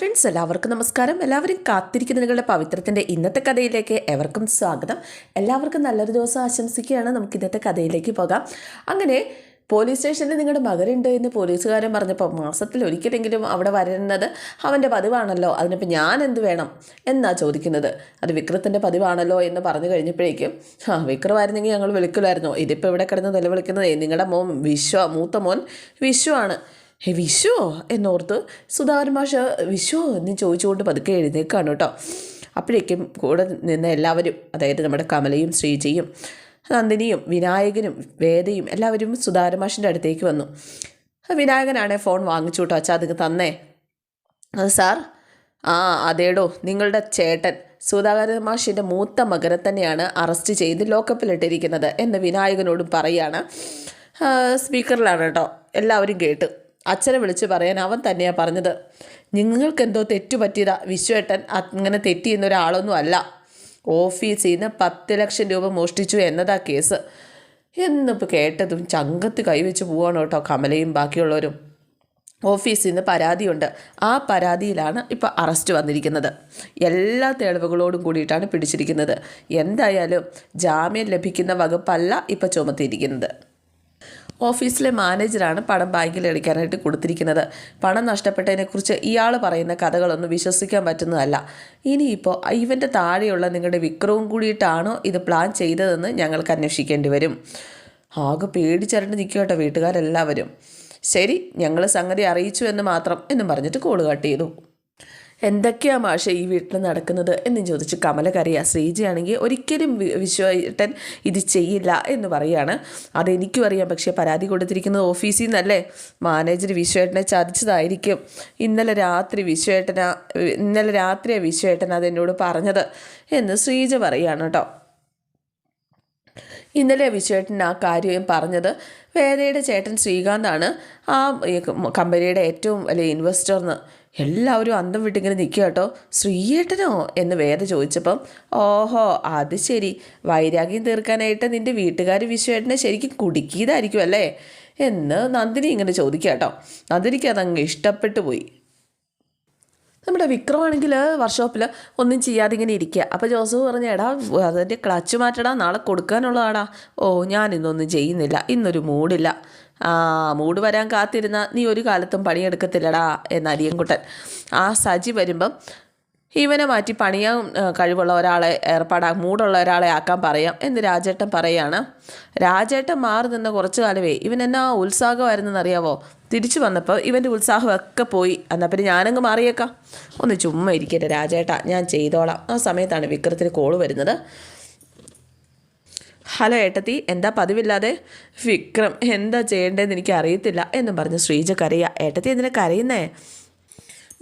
Friends എല്ലാവർക്കും നമസ്കാരം. എല്ലാവരും കാത്തിരിക്കുന്ന നിങ്ങളുടെ പവിത്രത്തിന്റെ ഇന്നത്തെ കഥയിലേക്ക് എവർക്കും സ്വാഗതം. എല്ലാവർക്കും നല്ലൊരു ദിവസം ആശംസിക്കുകയാണ്. നമുക്ക് ഇന്നത്തെ കഥയിലേക്ക് പോകാം. അങ്ങനെ പോലീസ് സ്റ്റേഷനിൽ നിങ്ങളുടെ മകനുണ്ട് എന്ന് പോലീസുകാരൻ പറഞ്ഞപ്പോൾ മാസത്തിൽ ഒരിക്കലെങ്കിലും അവിടെ വരുന്നത് അവന്റെ പതിവാണല്ലോ. അതിനിപ്പോൾ ഞാൻ എന്ത് വേണം എന്നാ ചോദിക്കുന്നത്. അത് വിക്രത്തിന്റെ പതിവാണല്ലോ എന്ന് പറഞ്ഞു കഴിഞ്ഞപ്പോഴേക്കും ആ വിക്രമായിരുന്നെങ്കിൽ ഞങ്ങൾ വിളിക്കില്ലായിരുന്നോ? ഇതിപ്പോൾ ഇവിടെ കിടന്ന് നിലവിളിക്കുന്നത് നിങ്ങളുടെ മോൻ വിശ്വ മൂത്ത മോൻ വിശ്വമാണ് ഹേ വിശ്വോ? എന്നോർത്ത് സുധാകരൻ മാഷ് വിഷുവോ എന്ന് ചോദിച്ചുകൊണ്ട് പതുക്കെ എഴുന്നേക്കാണ് കേട്ടോ അപ്പോഴേക്കും കൂടെ നിന്ന് എല്ലാവരും അതായത് നമ്മുടെ കമലയും ശ്രീജയും നന്ദിനിയും വിനായകനും വേദയും എല്ലാവരും സുധാകരൻ മാഷിന്റെ അടുത്തേക്ക് വന്നു. വിനായകനാണെ ഫോൺ വാങ്ങിച്ചു കേട്ടോ അച്ഛാ അതൊക്കെ തന്നേ. അത് സാർ? ആ അതേടോ നിങ്ങളുടെ ചേട്ടൻ. സുധാകരൻ മാഷിന്റെ മൂത്ത മകനെ തന്നെയാണ് അറസ്റ്റ് ചെയ്ത് ലോക്കപ്പിലിട്ടിരിക്കുന്നത് എന്ന് വിനായകനോടും പറയാണ് സ്പീക്കറിലാണ് കേട്ടോ എല്ലാവരും കേട്ട്. അച്ഛനെ വിളിച്ച് പറയാൻ അവൻ തന്നെയാണ് പറഞ്ഞത്. നിങ്ങൾക്കെന്തോ തെറ്റു പറ്റിയതാ വിശ്വേട്ടൻ. അങ്ങനെ തെറ്റിയുന്ന ഒരാളൊന്നും അല്ല. ഓഫീസിൽ നിന്ന് പത്ത് ലക്ഷം രൂപ മോഷ്ടിച്ചു എന്നതാ കേസ്. എന്നിപ്പോൾ കേട്ടതും ചങ്കത്ത് കൈവച്ച് പോവാണ് കേട്ടോ കമലയും ബാക്കിയുള്ളവരും. ഓഫീസിൽ നിന്ന് പരാതിയുണ്ട്. ആ പരാതിയിലാണ് ഇപ്പോൾ അറസ്റ്റ് വന്നിരിക്കുന്നത്. എല്ലാ തെളിവുകളോടും കൂടിയിട്ടാണ് പിടിച്ചിരിക്കുന്നത്. എന്തായാലും ജാമ്യം ലഭിക്കുന്ന വകുപ്പല്ല ഇപ്പോൾ ചുമത്തിയിരിക്കുന്നത്. ഓഫീസിലെ മാനേജറാണ് പണം ബാങ്കിൽ അടിക്കാനായിട്ട് കൊടുത്തിരിക്കുന്നത്. പണം നഷ്ടപ്പെട്ടതിനെക്കുറിച്ച് ഇയാൾ പറയുന്ന കഥകളൊന്നും വിശ്വസിക്കാൻ പറ്റുന്നതല്ല. ഇനിയിപ്പോൾ ഇവന്റെ താഴെയുള്ള നിങ്ങളുടെ വിക്രവും കൂടിയിട്ടാണോ ഇത് പ്ലാൻ ചെയ്തതെന്ന് ഞങ്ങൾക്ക് അന്വേഷിക്കേണ്ടി വരും. ആകെ പേടിച്ചരണ്ട് നിൽക്കുക കേട്ടോ വീട്ടുകാരെല്ലാവരും. ശരി ഞങ്ങൾ സംഗതി അറിയിച്ചു എന്ന് മാത്രം എന്നും പറഞ്ഞിട്ട് കോൾ കട്ട് ചെയ്തു. എന്തൊക്കെയാ മാഷ ഈ വീട്ടിൽ നടക്കുന്നത് എന്ന് ചോദിച്ച് കമല കരയാ ശ്രീജയാണെങ്കിൽ ഒരിക്കലും വിശ്വേട്ടൻ ഇത് ചെയ്യില്ല എന്ന് പറയാണ്. അതെനിക്കും അറിയാം. പക്ഷേ പരാതി കൊടുത്തിരിക്കുന്നത് ഓഫീസിൽ നിന്നല്ലേ? മാനേജർ വിശ്വേട്ടനെ ചതിച്ചതായിരിക്കും. ഇന്നലെ രാത്രി വിശ്വേട്ടന ഇന്നലെ രാത്രിയാണ് വിശ്വേട്ടൻ അതെന്നോട് പറഞ്ഞത് എന്ന് ശ്രീജ പറയാണ് കേട്ടോ. ഇന്നലെ വിശ്വേട്ടൻ ആ കാര്യം പറഞ്ഞത് വേദയുടെ ചേട്ടൻ ശ്രീകാന്താണ്. ആ കമ്പനിയുടെ ഏറ്റവും വലിയ ഇൻവെസ്റ്റർ എന്ന് എല്ലാവരും അന്തം വിട്ടിങ്ങനെ നിൽക്കുക കേട്ടോ. ശ്രീയേട്ടനോ? എന്ന് വേദ ചോദിച്ചപ്പം ഓഹോ അത് ശരി. വൈരാഗ്യം തീർക്കാനായിട്ട് നിന്റെ വീട്ടുകാർ വിശ്വേട്ടനെ ശരിക്കും കുടുക്കിയതായിരിക്കും അല്ലേ? എന്ന് നന്ദിനി ഇങ്ങനെ ചോദിക്കുക കേട്ടോ. നന്ദിനിക്ക് അതങ്ങ് ഇഷ്ടപ്പെട്ടു പോയി. നമ്മുടെ വിക്രമാണെങ്കിൽ വർക്ക്ഷോപ്പിൽ ഒന്നും ചെയ്യാതെ ഇങ്ങനെ ഇരിക്കുക. അപ്പോൾ ജോസഫ് പറഞ്ഞ എടാ അതിന്റെ ക്ലച്ച് മാറ്റടാ നാളെ കൊടുക്കാനുള്ളതാടാ. ഓ ഞാൻ ഇന്നൊന്നും ചെയ്യുന്നില്ല. ഇന്നൊരു മൂടില്ല. ആ മൂട് വരാൻ കാത്തിരുന്ന നീ ഒരു കാലത്തും പണിയെടുക്കത്തില്ലടാ. എന്ന് അരിയൻകുട്ടൻ. ആ സജി വരുമ്പം ഇവനെ മാറ്റി പണിയാൻ കഴിവുള്ള ഒരാളെ ഏർപ്പാടാ മൂടുള്ള ഒരാളെ ആക്കാൻ പറയാം എന്ന് രാജേട്ടൻ പറയാണ്. രാജേട്ടൻ മാറി നിന്ന കുറച്ചു കാലമേ ഇവൻ എന്നാ ഉത്സാഹമായിരുന്നെന്ന് അറിയാവോ തിരിച്ചു വന്നപ്പോൾ ഇവന്റെ ഉത്സാഹമൊക്കെ പോയി. എന്നാൽ പിന്നെ ഞാനങ്ങ് മാറിയേക്കാം. ഒന്ന് ചുമ്മാ ഇരിക്കട്ടെ രാജേട്ടാ ഞാൻ ചെയ്തോളാം. ആ സമയത്താണ് വിക്രത്തിന് കോൾ വരുന്നത്. ഹലോ ഏട്ടത്തി എന്താ പതിവില്ലാതെ? വിക്രം എന്താ ചെയ്യേണ്ടതെന്ന് എനിക്ക് അറിയത്തില്ല എന്നും പറഞ്ഞ് ശ്രീജ കരയുക ഏട്ടത്തി എന്തിനാ കരയുന്നേ?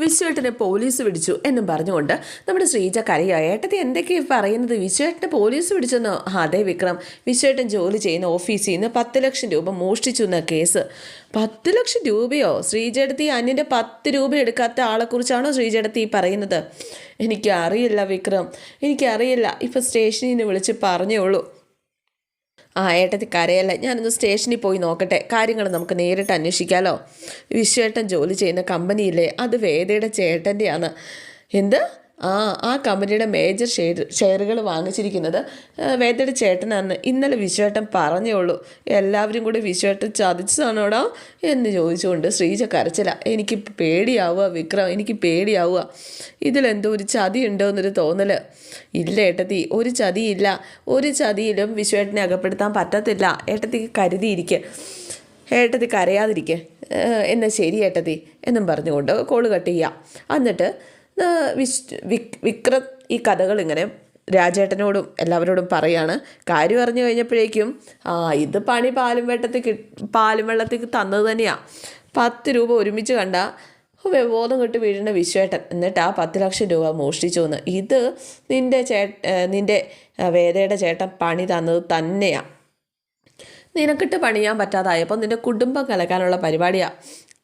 വിശ്വേട്ടനെ പോലീസ് പിടിച്ചു എന്നും പറഞ്ഞുകൊണ്ട് നമ്മുടെ ശ്രീജ കരയുക ഏട്ടത്തി എന്തൊക്കെയാ പറയുന്നത്? വിശ്വേട്ടനെ പോലീസ് പിടിച്ചെന്നോ? അതെ വിക്രം. വിശ്വേട്ടൻ ജോലി ചെയ്യുന്ന ഓഫീസിൽ നിന്ന് പത്ത് ലക്ഷം രൂപ മോഷ്ടിച്ചു എന്ന കേസ്. പത്ത് ലക്ഷം രൂപയോ? ശ്രീജേടത്തി അന്യന്റെ പത്ത് രൂപ എടുക്കാത്ത ആളെക്കുറിച്ചാണോ ശ്രീജേടത്തി പറയുന്നത്? എനിക്കറിയില്ല വിക്രം. എനിക്കറിയില്ല. ഇപ്പം സ്റ്റേഷനിൽ നിന്ന് വിളിച്ച് പറഞ്ഞേ ഉള്ളൂ. ആ ഏട്ടത്തി കരയല്ല. ഞാനൊന്ന് സ്റ്റേഷനിൽ പോയി നോക്കട്ടെ. കാര്യങ്ങൾ നമുക്ക് നേരിട്ട് അന്വേഷിക്കാമല്ലോ വിശ്വേട്ടൻ ജോലി ചെയ്യുന്ന കമ്പനിയില്ലേ? അത് വേദയുടെ ചേട്ടന്റെയാണ് എന്ത്? ആ ആ കമ്പനിയുടെ മേജർ ഷെയർ ഷെയറുകൾ വാങ്ങിച്ചിരിക്കുന്നത് വേദയുടെ ചേട്ടനാണെന്ന് ഇന്നലെ വിശ്വേട്ടൻ പറഞ്ഞേ ഉള്ളൂ. എല്ലാവരും കൂടി വിശ്വേട്ടൻ ചതിച്ചതാണോടാ എന്ന് ചോദിച്ചുകൊണ്ട് ശ്രീജ കരച്ചില എനിക്ക് പേടിയാവുക വിക്രം എനിക്ക് പേടിയാവുക. ഇതിലെന്തോ ഒരു ചതി ഉണ്ടോ എന്നൊരു തോന്നൽ ഇല്ല ഏട്ടത്തി ഒരു ചതിയില്ല. ഒരു ചതിയിലും വിശ്വേട്ടനെ അകപ്പെടുത്താൻ പറ്റത്തില്ല. ഏട്ടത്തിക്ക് കരുതിയിരിക്കുക ഏട്ടത്തി കരയാതിരിക്കുക എന്നാൽ ശരി ഏട്ടത്തി എന്നും പറഞ്ഞുകൊണ്ട് കോൾ കട്ട് ചെയ്യാം. എന്നിട്ട് ആ, വിശ് വിക് വിക്രം ഈ കഥകൾ ഇങ്ങനെ രാജേട്ടനോടും എല്ലാവരോടും പറയാണ്. കാര്യം അറിഞ്ഞു കഴിഞ്ഞപ്പോഴേക്കും ആ ഇത് പണി പാലും വെട്ടത്തിൽ കി പാലും വെള്ളത്തിൽ തന്നത് തന്നെയാണ് പത്ത് രൂപ ഒരുമിച്ച് കണ്ട ബോധം കെട്ട് വീഴുന്ന വിശ്വേട്ടൻ. എന്നിട്ട് ആ പത്ത് ലക്ഷം രൂപ മോഷ്ടിച്ചു എന്ന് ഇത് നിന്റെ ചേ നിന്റെ വേദയുടെ ചേട്ടൻ പണി തന്നത് തന്നെയാണ് നിനക്കിട്ട് പണിയാൻ പറ്റാതായപ്പോൾ നിന്റെ കുടുംബം കലക്കാനുള്ള പരിപാടിയാ.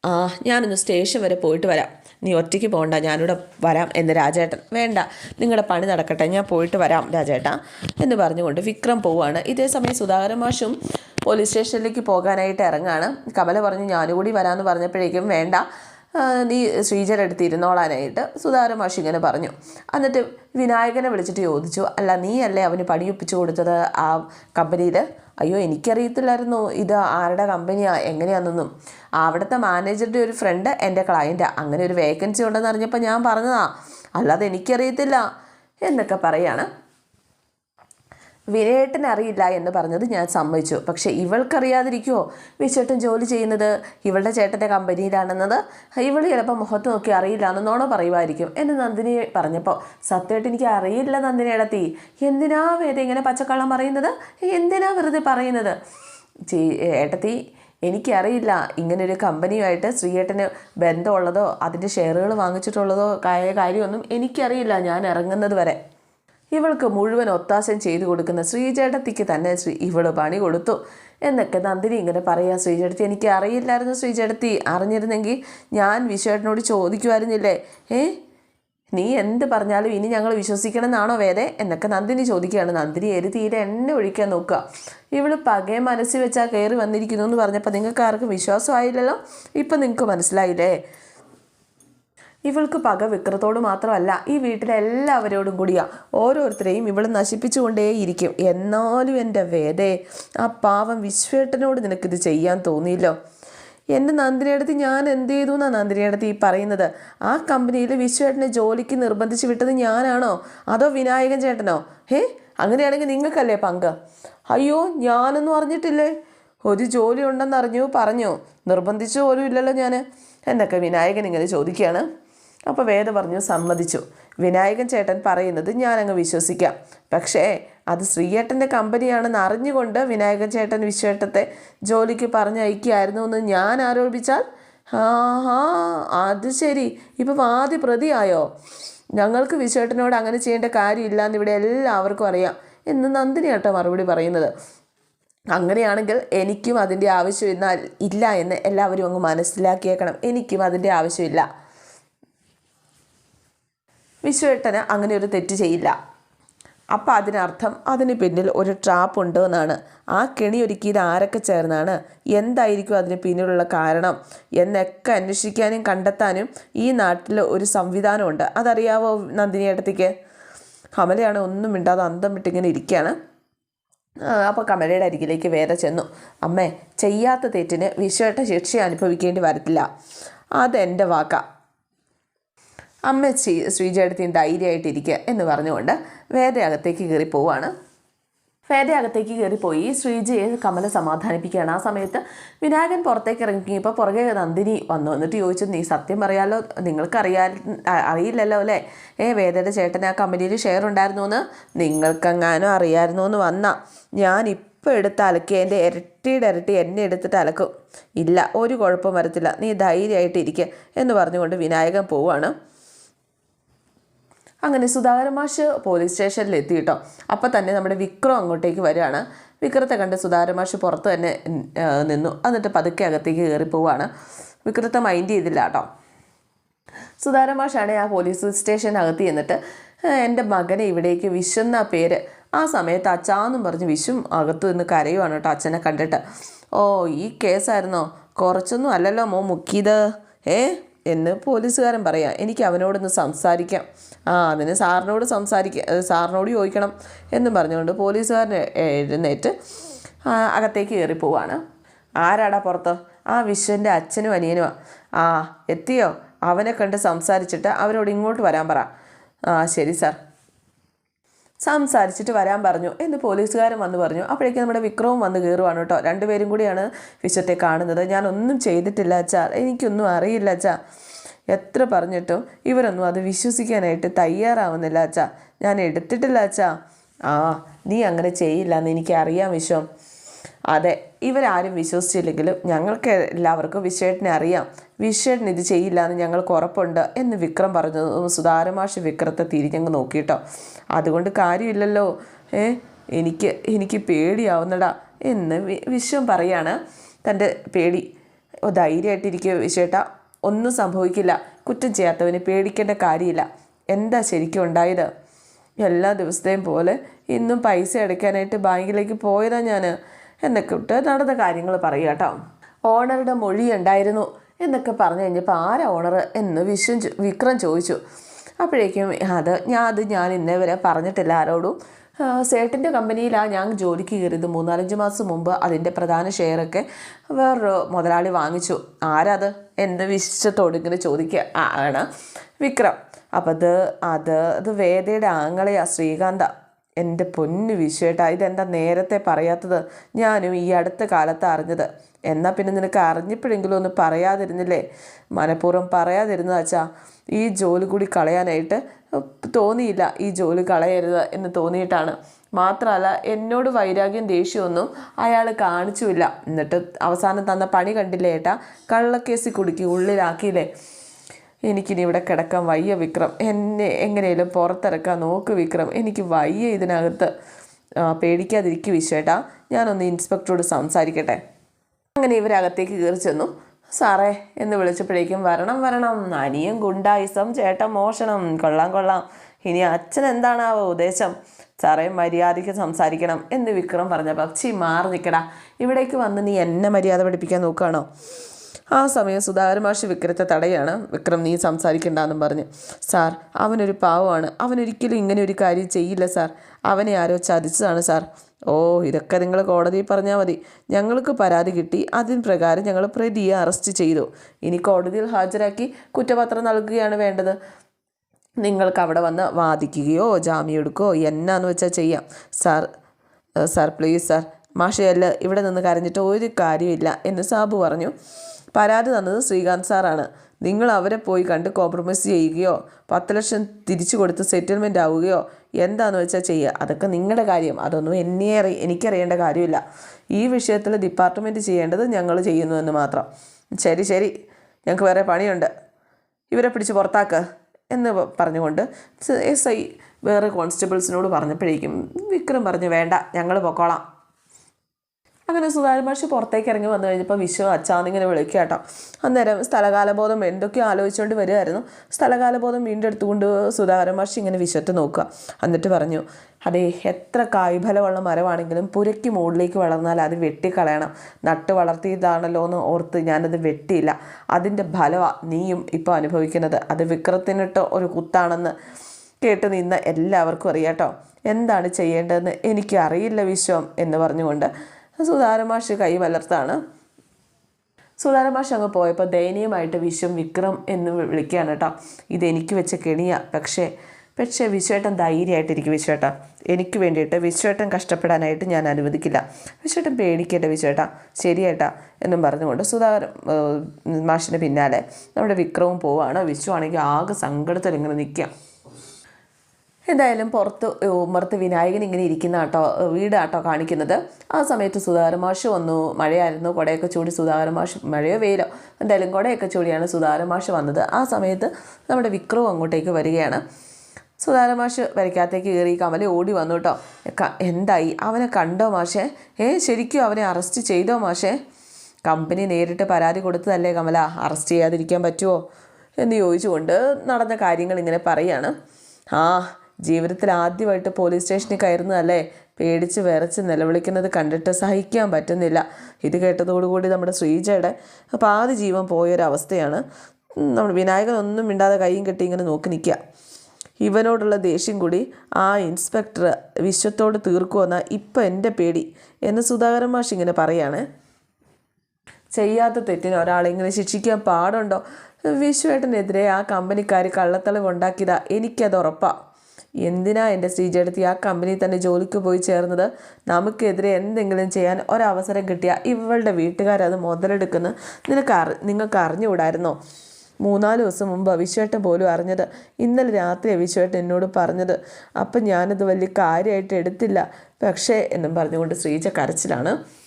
ആ ഞാനൊന്ന് സ്റ്റേഷൻ വരെ പോയിട്ട് വരാം. നീ ഒറ്റയ്ക്ക് പോകണ്ട ഞാനിവിടെ വരാം എന്ന് രാജേട്ടൻ. വേണ്ട നിങ്ങളുടെ പണി നടക്കട്ടെ ഞാൻ പോയിട്ട് വരാം രാജേട്ടാ എന്ന് പറഞ്ഞുകൊണ്ട് വിക്രം പോവുകയാണ് ഇതേ സമയം സുധാകരൻ മാഷും പോലീസ് സ്റ്റേഷനിലേക്ക് പോകാനായിട്ട് ഇറങ്ങാണ്. കമല പറഞ്ഞു ഞാനും കൂടി വരാമെന്ന് പറഞ്ഞപ്പോഴേക്കും വേണ്ട നീ ശ്രീജയുടെ അടുത്ത് ഇരുന്നോളാനായിട്ട്. സുധാകരൻ മാഷ് ഇങ്ങനെ പറഞ്ഞു. എന്നിട്ട് വിനായകനെ വിളിച്ചിട്ട് ചോദിച്ചു അല്ല നീയല്ലേ അവന് പണിയൊപ്പിച്ചു കൊടുത്തത് ആ കമ്പനിയിൽ അയ്യോ എനിക്കറിയത്തില്ലായിരുന്നു. ഇത് ആരുടെ കമ്പനിയാണ് എങ്ങനെയാണെന്നൊന്നും അവിടുത്തെ മാനേജറുടെ ഒരു ഫ്രണ്ട് എന്റെ ക്ലയന്റാ അങ്ങനെ ഒരു വേക്കൻസി ഉണ്ടെന്ന് അറിഞ്ഞപ്പോൾ ഞാൻ പറഞ്ഞതാ അല്ലാതെ എനിക്കറിയത്തില്ല എന്നൊക്കെ പറയാണ്. വിനയേട്ടനറിയില്ല എന്ന് പറഞ്ഞത് ഞാൻ സമ്മതിച്ചു. പക്ഷേ ഇവൾക്കറിയാതിരിക്കുമോ വിശേട്ടൻ ജോലി ചെയ്യുന്നത്? ഇവളുടെ ചേട്ടന്റെ കമ്പനിയിലാണെന്നത്? ഇവൾ ചിലപ്പോൾ മുഖത്ത് നോക്കി അറിയില്ല എന്നോണോ പറയുമായിരിക്കും എന്ന് നന്ദിനി പറഞ്ഞപ്പോൾ സത്യമായിട്ട് എനിക്ക് അറിയില്ല നന്ദിനി ഇടത്തി എന്തിനാ വേദ ഇങ്ങനെ പച്ചക്കള്ളം പറയുന്നത്? എന്തിനാ വെറുതെ പറയുന്നത്? ഏട്ടത്തി എനിക്കറിയില്ല. ഇങ്ങനൊരു കമ്പനിയുമായിട്ട് ശ്രീയേട്ടന് ബന്ധമുള്ളതോ അതിന്റെ ഷെയറുകൾ വാങ്ങിച്ചിട്ടുള്ളതോ ആയ കാര്യമൊന്നും എനിക്കറിയില്ല. ഞാൻ ഇറങ്ങുന്നത് വരെ. ഇവൾക്ക് മുഴുവൻ ഒത്താശം ചെയ്തു കൊടുക്കുന്ന ശ്രീചേട്ടത്തിക്ക് തന്നെ ശ്രീ ഇവൾ പണി കൊടുത്തു. എന്നൊക്കെ നന്ദിനി ഇങ്ങനെ പറയാം. ശ്രീചേട്ടത്തി എനിക്ക് അറിയില്ലായിരുന്നു ശ്രീചേട്ടത്തി അറിഞ്ഞിരുന്നെങ്കിൽ ഞാൻ വിശ്വേട്ടനോട് ചോദിക്കുമായിരുന്നില്ലേ? ഏ? നീ എന്ത് പറഞ്ഞാലും ഇനി ഞങ്ങൾ വിശ്വസിക്കണം എന്നാണോ വേദേ? എന്നൊക്കെ നന്ദിനി ചോദിക്കുകയാണ്. നന്ദിനി എരി തീരെ എണ്ണ ഒഴിക്കാൻ നോക്കുക. ഇവൾ പകയെ മനസ്സിൽ വെച്ചാൽ കയറി വന്നിരിക്കുന്നു എന്ന് പറഞ്ഞപ്പോൾ നിങ്ങൾക്ക് ആർക്കും വിശ്വാസമായില്ലല്ലോ ഇപ്പം നിങ്ങൾക്ക് മനസ്സിലായില്ലേ? ഇവൾക്ക് പക വിക്രത്തോട് മാത്രമല്ല ഈ വീട്ടിലെ എല്ലാവരോടും കൂടിയാ. ഓരോരുത്തരെയും ഇവൾ നശിപ്പിച്ചുകൊണ്ടേയിരിക്കും എന്നാലും എന്റെ വേദേ ആ പാവം വിശ്വേട്ടനോട് നിനക്കിത് ചെയ്യാൻ തോന്നിയില്ലോ? എന്റെ നന്ദിനിയടുത്ത് ഞാൻ എന്ത് ചെയ്തു എന്നാണ് നന്ദിനിയടുത്ത് ഈ പറയുന്നത്? ആ കമ്പനിയിൽ വിശ്വേട്ടനെ ജോലിക്ക് നിർബന്ധിച്ച് വിട്ടത് ഞാനാണോ? അതോ വിനായകൻ ചേട്ടനോ? ഹേ അങ്ങനെയാണെങ്കിൽ നിങ്ങൾക്കല്ലേ പങ്ക്? അയ്യോ ഞാനൊന്നും അറിഞ്ഞിട്ടില്ലേ? ഒരു ജോലി ഉണ്ടെന്ന് അറിഞ്ഞു പറഞ്ഞു. നിർബന്ധിച്ചു പോലും ഇല്ലല്ലോ ഞാൻ എന്നൊക്കെ വിനായകൻ ഇങ്ങനെ ചോദിക്കുകയാണ്. അപ്പോൾ വേദ പറഞ്ഞു സമ്മതിച്ചു. വിനായകൻ ചേട്ടൻ പറയുന്നത് ഞാനങ്ങ് വിശ്വസിക്കാം. പക്ഷേ അത് ശ്രീയേട്ടന്റെ കമ്പനിയാണെന്ന് അറിഞ്ഞുകൊണ്ട് വിനായകൻ ചേട്ടൻ വിശ്വേട്ടത്തെ ജോലിക്ക് പറഞ്ഞയക്കുകയായിരുന്നു എന്ന് ഞാൻ ആരോപിച്ചാൽ? ആഹാ അത് ശരി. ഇപ്പം ആദ്യ പ്രതിയായോ? ഞങ്ങൾക്ക് വിശ്വേട്ടനോട് അങ്ങനെ ചെയ്യേണ്ട കാര്യമില്ല എന്ന് ഇവിടെ എല്ലാവർക്കും അറിയാം എന്ന് നന്ദിനി കേട്ടോ മറുപടി പറയുന്നത്. അങ്ങനെയാണെങ്കിൽ എനിക്കും അതിന്റെ ആവശ്യം ഇല്ല എന്ന് എല്ലാവരും അങ്ങ് മനസ്സിലാക്കിയേക്കണം. എനിക്കും അതിന്റെ ആവശ്യമില്ല. വിശ്വേട്ടന് അങ്ങനെ ഒരു തെറ്റ് ചെയ്യില്ല. അപ്പം അതിനർത്ഥം അതിന് പിന്നിൽ ഒരു ട്രാപ്പ് ഉണ്ട് എന്നാണ് ആ കെണി ഒരുക്കിയത് ആരൊക്കെ ചേർന്നാണ്? എന്തായിരിക്കും അതിന് പിന്നിലുള്ള കാരണം? എന്നൊക്കെ അന്വേഷിക്കാനും കണ്ടെത്താനും ഈ നാട്ടിൽ ഒരു സംവിധാനമുണ്ട്. അതറിയാവോ നന്ദിനി ഏട്ടത്തിക്ക് കമലയാണ് ഒന്നും മിണ്ടാതെ അന്തം വിട്ടിങ്ങനെ ഇരിക്കുകയാണ് അപ്പോൾ കമലയുടെ അരികിലേക്ക് വേറെ ചെന്നു. അമ്മേ ചെയ്യാത്ത തെറ്റിന് വിശ്വേട്ട ശിക്ഷ അനുഭവിക്കേണ്ടി വരത്തില്ല. അതെന്റെ വാക്കാ. അമ്മ ശ്രീ ശ്രീജയടത്തിയും ധൈര്യമായിട്ടിരിക്കുക എന്ന് പറഞ്ഞുകൊണ്ട് വേറെ അകത്തേക്ക് കയറി പോവാണ്. വേറെ അകത്തേക്ക് കയറിപ്പോയി ശ്രീജയെ കമല സമാധാനിപ്പിക്കുകയാണ്. ആ സമയത്ത് വിനായകൻ പുറത്തേക്ക് ഇറങ്ങിയപ്പോൾ പുറകെ നന്ദിനി വന്നു. എന്നിട്ട് ചോദിച്ചു നീ സത്യം പറയാലോ? നിങ്ങൾക്കറിയാ അറിയില്ലല്ലോ അല്ലേ? ഏ വേദയുടെ ചേട്ടൻ ആ കമ്പനിയിൽ ഷെയർ ഉണ്ടായിരുന്നു എന്ന്? നിങ്ങൾക്കെങ്ങാനും അറിയായിരുന്നു എന്ന് വന്ന. ഞാനിപ്പോൾ ഇപ്പോൾ എടുത്ത് അലക്കി എന്റെ ഇരട്ടിയുടെ ഇരട്ടി എന്നെ എടുത്തിട്ട് അലക്കും. ഇല്ല ഒരു കുഴപ്പം വരത്തില്ല. നീ ധൈര്യമായിട്ട് ഇരിക്കുക എന്ന് പറഞ്ഞുകൊണ്ട് വിനായകൻ പോവാണ്. അങ്ങനെ സുധാകരൻ മാഷ് പോലീസ് സ്റ്റേഷനിൽ എത്തി കേട്ടോ അപ്പം തന്നെ നമ്മുടെ വിക്രം അങ്ങോട്ടേക്ക് വരികയാണ്. വിക്രത്തെ കണ്ട് സുധാകരൻ മാഷ് പുറത്ത് തന്നെ നിന്നു. എന്നിട്ട് പതുക്കെ അകത്തേക്ക് കയറി പോവുകയാണ് വിക്രത്തെ മൈൻഡ് ചെയ്തില്ല കേട്ടോ. സുധാകരൻ മാഷാണ് ആ പോലീസ് സ്റ്റേഷനകത്ത് ചെന്നിട്ട് "ഏ, എന്റെ മകനെ ഇവിടേക്ക് വിശുന്ന പേര്. ആ സമയത്ത് അച്ചാന്നും പറഞ്ഞ് വിശും അകത്ത് നിന്ന് കരയുവാണ് കേട്ടോ അച്ഛനെ കണ്ടിട്ട്. ഓ ഈ കേസായിരുന്നോ? കുറച്ചൊന്നും അല്ലല്ലോ മോ മുക്കിയത്. ഏ? എന്ന് പോലീസുകാരൻ പറയാം. എനിക്ക് അവനോടൊന്ന് സംസാരിക്കാം. ആ അതിന് സാറിനോട് സംസാരിക്ക സാറിനോട് ചോദിക്കണം എന്നും പറഞ്ഞുകൊണ്ട് പോലീസുകാരൻ എഴുന്നേറ്റ് അകത്തേക്ക് കയറി പോവാണ്. ആരാടാ പുറത്ത്? ആ വിശ്വന്റെ അച്ഛനും അനിയനുമാ. ആ എത്തിയോ? അവനെ കണ്ട് സംസാരിച്ചിട്ട് അവരോട് ഇങ്ങോട്ട് വരാൻ പറ. ആ ശരി സാർ. സംസാരിച്ചിട്ട് വരാൻ പറഞ്ഞു. എന്ന് പോലീസുകാരൻ വന്ന് പറഞ്ഞു. അപ്പോഴേക്കും നമ്മുടെ വിക്രവും വന്ന് കയറുവാണ് കേട്ടോ. രണ്ടുപേരും കൂടിയാണ് വിശ്വത്തെ കാണുന്നത്. ഞാനൊന്നും ചെയ്തിട്ടില്ല അച്ഛാ. എനിക്കൊന്നും അറിയില്ല അച്ഛാ. എത്ര പറഞ്ഞിട്ടും ഇവരൊന്നും അത് വിശ്വസിക്കാനായിട്ട് തയ്യാറാവുന്നില്ല അച്ഛാ. ഞാൻ എടുത്തിട്ടില്ല അച്ഛാ. ആ നീ അങ്ങനെ ചെയ്യില്ല എന്ന് എനിക്കറിയാം വിശ്വം. അതെ ഇവരാരും വിശ്വസിച്ചില്ലെങ്കിലും ഞങ്ങൾക്ക് എല്ലാവർക്കും വിശ്വേട്ടനെ അറിയാം. വിശ്വേട്ടൻ ഇത് ചെയ്യില്ല എന്ന് ഞങ്ങൾക്ക് ഉറപ്പുണ്ട് എന്ന് വിക്രം പറഞ്ഞു. സുധാരമാഷ് വിക്രത്തെ തിരിഞ്ഞങ്ങ് നോക്കിയിട്ടോ അതുകൊണ്ട് കാര്യമില്ലല്ലോ. ഏ എനിക്ക് എനിക്ക് പേടിയാവുന്നടാ എന്ന് വിശ്വം പറയാണ്. തന്റെ പേടി. ധൈര്യമായിട്ടിരിക്കുക വിശ്വേട്ട. ഒന്നും സംഭവിക്കില്ല. കുറ്റം ചെയ്യാത്തവന് പേടിക്കേണ്ട കാര്യമില്ല. എന്താ ശരിക്കും ഉണ്ടായത്? എല്ലാ ദിവസത്തെയും പോലെ ഇന്നും പൈസ അടയ്ക്കാനായിട്ട് ബാങ്കിലേക്ക് പോയതാണ് ഞാൻ എന്നൊക്കെ ഇട്ട് നടന്ന കാര്യങ്ങൾ പറയുക കേട്ടോ. ഓണറുടെ മൊഴി ഉണ്ടായിരുന്നു എന്നൊക്കെ പറഞ്ഞു കഴിഞ്ഞപ്പോൾ ആരാ ഓണർ എന്ന് വിശ്വം വിക്രം ചോദിച്ചു. അപ്പോഴേക്കും അത് ഞാൻ അത് ഞാൻ ഇന്നേ വരെ പറഞ്ഞിട്ടില്ല ആരോടും. സേട്ടിന്റെ കമ്പനിയിലാണ് ഞാൻ ജോലിക്ക് കയറിയത് മൂന്നാലഞ്ച് മാസം മുമ്പ് അതിന്റെ പ്രധാന ഷെയറൊക്കെ വേറൊരു മുതലാളി വാങ്ങിച്ചു. ആരത്? എന്ന് വിശ്വത്തോട് ഇങ്ങനെ ചോദിക്കുക ആണ് വിക്രം. അപ്പം അത് അത് അത് വേദയുടെ ആങ്ങളെയാണ് ശ്രീകാന്ത. എന്റെ പൊന്നു വിശ്വേട്ടാ ഇതെന്താ നേരത്തെ പറയാത്തത്? ഞാനും ഈ അടുത്ത കാലത്ത് അറിഞ്ഞത്. എന്നാൽ പിന്നെ നിനക്ക് അറിഞ്ഞപ്പോഴെങ്കിലും ഒന്ന് പറയാതിരുന്നില്ലേ? മനഃപൂർവം പറയാതിരുന്നത് അച്ഛാ ഈ ജോലി കൂടി കളയാനായിട്ട് തോന്നിയില്ല. ഈ ജോലി കളയരുത് എന്ന് തോന്നിയിട്ടാണ്. മാത്രമല്ല എന്നോട് വൈരാഗ്യം ദേഷ്യമൊന്നും അയാൾ കാണിച്ചുമില്ല. എന്നിട്ട് അവസാനം തന്ന പണി കണ്ടില്ലേ ഏട്ടാ? കള്ളക്കേസി കുടുക്കി ഉള്ളിലാക്കിയില്ലേ? എനിക്കിനി ഇവിടെ കിടക്കാൻ വയ്യ വിക്രം. എന്നെ എങ്ങനെയും പുറത്തിറക്കാൻ നോക്ക് വിക്രം. എനിക്ക് വയ്യ ഇതിനകത്ത്. പേടിക്കാതിരിക്കും വിശ്വേട്ടാ. ഞാനൊന്ന് ഇൻസ്പെക്ടറോട് സംസാരിക്കട്ടെ. അങ്ങനെ ഇവരകത്തേക്ക് കയറി ചെന്നു. സാറേ എന്ന് വിളിച്ചപ്പോഴേക്കും വരണം വരണം. അനിയും ഗുണ്ടായിസം ചേട്ടൻ മോഷണം. കൊള്ളാം കൊള്ളാം. ഇനി അച്ഛൻ എന്താണാവോ ഉദ്ദേശം? സാറേ മര്യാദയ്ക്ക് സംസാരിക്കണം എന്ന് വിക്രം പറഞ്ഞപ്പോൾ ചി മാറി നിൽക്കടാ ഇവിടേക്ക് വന്ന് നീ എന്നെ മര്യാദ പഠിപ്പിക്കാൻ നോക്കുകയാണോ? ആ സമയം സുധാകരൻ മാഷ് വിക്രത്തെ തടയാണ്. വിക്രം നീ സംസാരിക്കണ്ടെന്നും പറഞ്ഞ് സാർ അവനൊരു പാവമാണ്. അവനൊരിക്കലും ഇങ്ങനെ ഒരു കാര്യം ചെയ്യില്ല സാർ. അവനെ ആരോ ചതിച്ചതാണ് സാർ. ഓ ഇതൊക്കെ നിങ്ങൾ കോടതിയിൽ പറഞ്ഞാൽ മതി. ഞങ്ങൾക്ക് പരാതി കിട്ടി. അതിന് പ്രകാരം ഞങ്ങൾ പ്രതിയെ അറസ്റ്റ് ചെയ്തു. ഇനി കോടതിയിൽ ഹാജരാക്കി കുറ്റപത്രം നൽകുകയാണ് വേണ്ടത്. നിങ്ങൾക്ക് അവിടെ വന്ന് വാദിക്കുകയോ ജാമ്യം എടുക്കുകയോ എന്നാന്ന് വെച്ചാൽ ചെയ്യാം. Sir sir please sir. മാഷയല്ല ഇവിടെ നിന്ന് കരഞ്ഞിട്ട് ഒരു കാര്യമില്ല എന്ന് സാബു പറഞ്ഞു. പരാതി തന്നത് ശ്രീകാന്ത് സാറാണ്. നിങ്ങൾ അവരെ പോയി കണ്ട് കോംപ്രമൈസ് ചെയ്യുകയോ പത്ത് ലക്ഷം തിരിച്ചു കൊടുത്ത് സെറ്റിൽമെന്റ് ആവുകയോ എന്താണെന്ന് വെച്ചാൽ ചെയ്യുക. അതൊക്കെ നിങ്ങളുടെ കാര്യം. അതൊന്നും എന്നെ അറി എനിക്കറിയേണ്ട കാര്യമില്ല. ഈ വിഷയത്തിൽ ഡിപ്പാർട്ട്മെന്റ് ചെയ്യേണ്ടത് ഞങ്ങൾ ചെയ്യുന്നു എന്ന് മാത്രം. ശരി ശരി. ഞങ്ങൾക്ക് വേറെ പണിയുണ്ട്. ഇവരെ പിടിച്ച് പുറത്താക്ക് എന്ന് പറഞ്ഞുകൊണ്ട് എസ് ഐ വേറെ കോൺസ്റ്റബിൾസിനോട് പറഞ്ഞപ്പോഴേക്കും വിക്രം പറഞ്ഞു വേണ്ട ഞങ്ങൾ പൊക്കോളാം. അങ്ങനെ സുധാരൻ മഹർഷി പുറത്തേക്ക് ഇറങ്ങി വന്നു കഴിഞ്ഞപ്പോൾ വിശ്വ അച്ചാന്നിങ്ങനെ വിളിക്കുക കേട്ടോ. അന്നേരം സ്ഥലകാലബോധം എന്തൊക്കെയോ ആലോചിച്ചുകൊണ്ട് വരികയായിരുന്നു സ്ഥലകാലബോധം വീണ്ടും എടുത്തുകൊണ്ട് സുധാകരൻ മാഷ് ഇങ്ങനെ വിശ്വത്ത് നോക്കുക. എന്നിട്ട് പറഞ്ഞു അതെ എത്ര കായ്ഫലമുള്ള മരമാണെങ്കിലും പുരയ്ക്ക് മുകളിലേക്ക് വളർന്നാൽ അത് വെട്ടിക്കളയണം. നട്ട് വളർത്തിയതാണല്ലോ എന്ന് ഓർത്ത് ഞാനത് വെട്ടിയില്ല. അതിന്റെ ഫലമാണ് നീയും ഇപ്പോൾ അനുഭവിക്കുന്നത്. അത് വിക്രത്തിനിട്ട് ഒരു കുത്താണെന്ന് കേട്ട് നിന്ന് എല്ലാവർക്കും അറിയാം കേട്ടോ. എന്താണ് ചെയ്യേണ്ടതെന്ന് എനിക്കറിയില്ല വിശ്വം എന്ന് പറഞ്ഞുകൊണ്ട് സുധാരമാഷ് കൈ വലർത്താണ് സുധാരമാഷ് അങ്ങ് പോയപ്പോൾ ദയനീയമായിട്ട് വിശ്വം വിക്രം എന്ന് വിളിക്കുകയാണ് കേട്ടോ. ഇതെനിക്ക് വെച്ച കെണിയ. പക്ഷേ പക്ഷേ വിശ്വേട്ടൻ ധൈര്യമായിട്ടിരിക്കും വിശ്വേട്ട. എനിക്ക് വേണ്ടിയിട്ട് വിശ്വേട്ടൻ കഷ്ടപ്പെടാനായിട്ട് ഞാൻ അനുവദിക്കില്ല. വിശ്വേട്ടൻ പേടിക്കേണ്ട വിശ്വേട്ട. ശരിയേട്ടാ എന്നും പറഞ്ഞുകൊണ്ട് സുധാകരൻ മാഷിന്റെ പിന്നാലെ നമ്മുടെ വിക്രവും പോവാണ്. വിശ്വമാണെങ്കിൽ ആകെ സങ്കടത്തിൽ ഇങ്ങനെ നിൽക്കുക. എന്തായാലും പുറത്ത് ഉമ്മർത്ത് വിനായകൻ ഇങ്ങനെ ഇരിക്കുന്ന ആട്ടോ വീടാട്ടോ കാണിക്കുന്നത്. ആ സമയത്ത് സുതാരമാഷ് വന്നു. മഴയായിരുന്നു. കുടയൊക്കെ ചൂടി സുതാരമാഷ് മാഷ് മഴയോ വെയിലോ? എന്തായാലും കുടയൊക്കെ ചൂടിയാണ് സുതാരമാഷ് വന്നത്. ആ സമയത്ത് നമ്മുടെ വിക്രവും അങ്ങോട്ടേക്ക് വരികയാണ്. സുതാരമാഷ് വരയ്ക്കാത്തേക്ക് കയറി കമല ഓടി വന്നു കേട്ടോ എന്തായി? അവനെ കണ്ടോ മാഷേ? ഏ ശരിക്കും അവനെ അറസ്റ്റ് ചെയ്തോ മാഷേ? കമ്പനി നേരിട്ട് പരാതി കൊടുത്തതല്ലേ കമല? അറസ്റ്റ് ചെയ്യാതിരിക്കാൻ പറ്റുമോ എന്ന് ചോദിച്ചുകൊണ്ട് നടന്ന കാര്യങ്ങൾ ഇങ്ങനെ പറയാണ്. ആ ജീവിതത്തിൽ ആദ്യമായിട്ട് പോലീസ് സ്റ്റേഷനിൽ കയറുന്നതല്ലേ? പേടിച്ച് വിറച്ച് നിലവിളിക്കുന്നത് കണ്ടിട്ട് സഹിക്കാൻ പറ്റുന്നില്ല. ഇത് കേട്ടതോടുകൂടി നമ്മുടെ ശ്രീജയുടെ പാതി ജീവൻ പോയൊരവസ്ഥയാണ്. നമ്മൾ വിനായകൻ ഒന്നും മിണ്ടാതെ കൈയും കെട്ടി ഇങ്ങനെ നോക്കി നിൽക്കുക. ഇവനോടുള്ള ദേഷ്യം കൂടി ആ ഇൻസ്പെക്ടർ വിശ്വത്തോട് തീർക്കുമെന്ന ഇപ്പം എന്റെ പേടി എന്ന് സുധാകരൻ മാഷ് ഇങ്ങനെ പറയാണ്. ചെയ്യാത്ത തെറ്റിന് ഒരാളെ ഇങ്ങനെ ശിക്ഷിക്കാൻ പാടുണ്ടോ? വിശ്വേട്ടനെതിരെ ആ കമ്പനിക്കാർ കള്ളത്തളിവ് ഉണ്ടാക്കിയതാ എനിക്കത് ഉറപ്പാ. എന്തിനാ എന്റെ ശ്രീജേടത്തി ആ കമ്പനി തന്നെ ജോലിക്ക് പോയി ചേർന്നത്? നമുക്കെതിരെ എന്തെങ്കിലും ചെയ്യാൻ ഒരവസരം കിട്ടിയാൽ ഇവളുടെ വീട്ടുകാരത് മുതലെടുക്കുന്നു നിനക്ക് അറി നിങ്ങൾക്ക് അറിഞ്ഞുകൂടായിരുന്നോ? മൂന്നാൽ ദിവസം മുമ്പ് വിശ്വേട്ടൻ പോലും അറിഞ്ഞത് ഇന്നലെ രാത്രി വിശ്വേട്ടൻ എന്നോട് പറഞ്ഞത്. അപ്പം ഞാനത് വലിയ കാര്യമായിട്ട് എടുത്തില്ല. പക്ഷേ എന്നും പറഞ്ഞുകൊണ്ട് ശ്രീജ കരച്ചിലാണ്.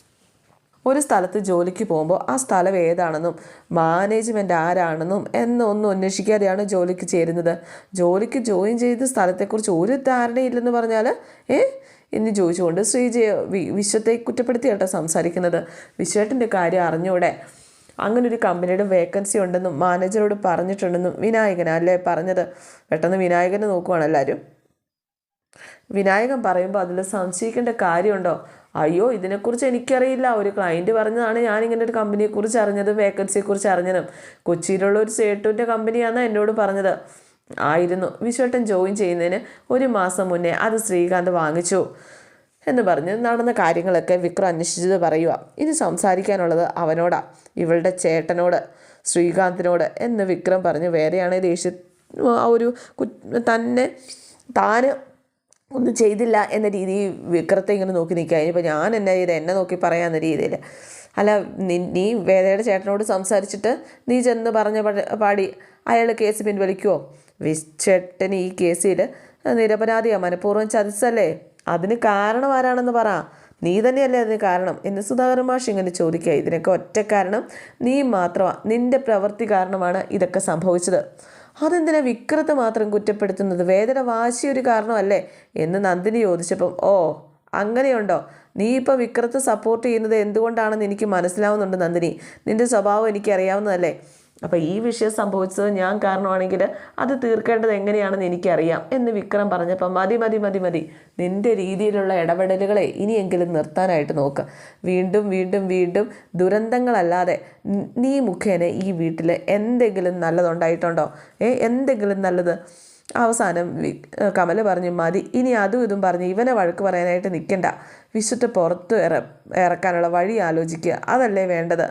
ഒരു സ്ഥലത്ത് ജോലിക്ക് പോകുമ്പോൾ ആ സ്ഥലം ഏതാണെന്നും മാനേജ്മെന്റ് ആരാണെന്നും എന്നൊന്നും അന്വേഷിക്കാതെയാണ് ജോലിക്ക് ചേരുന്നത്. ജോലിക്ക് ജോയിൻ ചെയ്ത സ്ഥലത്തെക്കുറിച്ച് ഒരു ധാരണയില്ലെന്ന് പറഞ്ഞാൽ ഏ? എന്ന് ചോദിച്ചുകൊണ്ട് ശ്രീജയ വിശ്വത്തെ കുറ്റപ്പെടുത്തി കേട്ടോ സംസാരിക്കുന്നത്. വിശ്വേട്ടന്റെ കാര്യം അറിഞ്ഞൂടെ? അങ്ങനെ ഒരു കമ്പനിയുടെ വേക്കൻസി ഉണ്ടെന്നും മാനേജറോട് പറഞ്ഞിട്ടുണ്ടെന്നും വിനായകനല്ലേ പറഞ്ഞത്? പെട്ടെന്ന് വിനായകനെ നോക്കുവാണ് എല്ലാവരും വിനായകൻ പറയുമ്പോൾ അതിൽ സംശയിക്കേണ്ട കാര്യമുണ്ടോ? അയ്യോ ഇതിനെക്കുറിച്ച് എനിക്കറിയില്ല. ഒരു ക്ലയന്റ് പറഞ്ഞതാണ് ഞാൻ ഇങ്ങനെ ഒരു കമ്പനിയെക്കുറിച്ച് അറിഞ്ഞത് വേക്കൻസിയെക്കുറിച്ച് അറിഞ്ഞതും. കൊച്ചിയിലുള്ള ഒരു സേട്ടുവിന്റെ കമ്പനിയാണ് എന്നോട് പറഞ്ഞത്. ആയിരുന്നു. വിശ്വട്ടൻ ജോയിൻ ചെയ്യുന്നതിന് ഒരു മാസം മുന്നേ അത് ശ്രീകാന്ത് വാങ്ങിച്ചു എന്ന് പറഞ്ഞ് നടന്ന കാര്യങ്ങളൊക്കെ വിക്രം അന്വേഷിച്ചത് പറയുക ഇനി സംസാരിക്കാനുള്ളത് അവനോടാ ഇവളുടെ ചേട്ടനോട് ശ്രീകാന്തിനോട് എന്ന് വിക്രം പറഞ്ഞു. വേറെയാണ് ദേഷ്യ. ആ ഒരു തന്നെ താന് ഒന്നും ചെയ്തില്ല എന്ന രീതിയിൽ വിക്രത്തെ ഇങ്ങനെ നോക്കി നിൽക്കുക. ഇനിയിപ്പോൾ ഞാൻ എന്നാ ചെയ്ത്? എന്നെ നോക്കി പറയാമെന്ന രീതിയിൽ അല്ല നി- വേദയുടെ ചേട്ടനോട് സംസാരിച്ചിട്ട് നീ ചെന്ന് പറഞ്ഞ പാടി അയാൾ കേസ് പിൻവലിക്കുമോ വിശ്ചേട്ടൻ ഈ കേസിൽ നിരപരാധിയാണ് മനഃപൂർവം ചതിച്ചല്ലേ? അതിന് കാരണം ആരാണെന്ന് പറ. നീ തന്നെയല്ലേ അതിന് കാരണം? എന്ന് സുധാകരൻ മാഷ് ഇങ്ങനെ ചോദിക്കുക. ഇതിനൊക്കെ ഒറ്റ കാരണം നീ മാത്രമാണ് നിന്റെ പ്രവൃത്തി കാരണമാണ് ഇതൊക്കെ സംഭവിച്ചത്. അതെന്തിനാ വിക്രത്തെ മാത്രം കുറ്റപ്പെടുത്തുന്നത്? വേദന വാശി ഒരു കാരണമല്ലേ? എന്ന് നന്ദിനി ചോദിച്ചപ്പം ഓ അങ്ങനെയുണ്ടോ? നീ ഇപ്പോൾ വിക്രത്തെ സപ്പോർട്ട് ചെയ്യുന്നത് എന്തുകൊണ്ടാണെന്ന് എനിക്ക് മനസ്സിലാവുന്നുണ്ട് നന്ദിനി. നിന്റെ സ്വഭാവം എനിക്ക് അറിയാവുന്നതല്ലേ അപ്പോൾ ഈ വിഷയം സംഭവിച്ചത് ഞാൻ കാരണമാണെങ്കിൽ അത് തീർക്കേണ്ടത് എങ്ങനെയാണെന്ന് എനിക്കറിയാം എന്ന് വിക്രം പറഞ്ഞപ്പോൾ മതി മതി മതി മതി. നിന്റെ രീതിയിലുള്ള ഇടപെടലുകളെ ഇനിയെങ്കിലും നിർത്താനായിട്ട് നോക്ക്. വീണ്ടും വീണ്ടും വീണ്ടും ദുരന്തങ്ങളല്ലാതെ ന- മുഖേന ഈ വീട്ടിൽ എന്തെങ്കിലും നല്ലതുണ്ടായിട്ടുണ്ടോ? ഏ എന്തെങ്കിലും നല്ലത്? അവസാനം വി കമല പറഞ്ഞു മതി. ഇനി അതും ഇതും പറഞ്ഞ് ഇവനെ വഴക്ക് പറയാനായിട്ട് നിൽക്കണ്ട വിശുദ്ധ പുറത്ത് ഇറ ഇറക്കാനുള്ള വഴി ആലോചിക്കുക. അതല്ലേ വേണ്ടത്?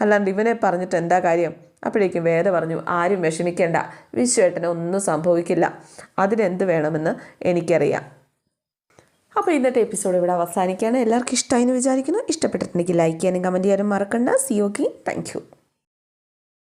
അല്ലാണ്ട് ഇവനെ പറഞ്ഞിട്ട് എന്താ കാര്യം? അപ്പോഴേക്കും വേദ പറഞ്ഞു ആരും വിഷമിക്കേണ്ട. വിശ്വേട്ടന് ഒന്നും സംഭവിക്കില്ല. അതിനെന്ത് വേണമെന്ന് എനിക്കറിയാം. അപ്പോൾ ഇന്നത്തെ എപ്പിസോഡ് ഇവിടെ അവസാനിക്കുകയാണ്. എല്ലാവർക്കും ഇഷ്ടമായി എന്ന് വിചാരിക്കുന്നു. ഇഷ്ടപ്പെട്ടിട്ടുണ്ടെങ്കിൽ ലൈക്ക് ചെയ്യാനും കമന്റ് ചെയ്യാനും മറക്കണ്ട. C okay thank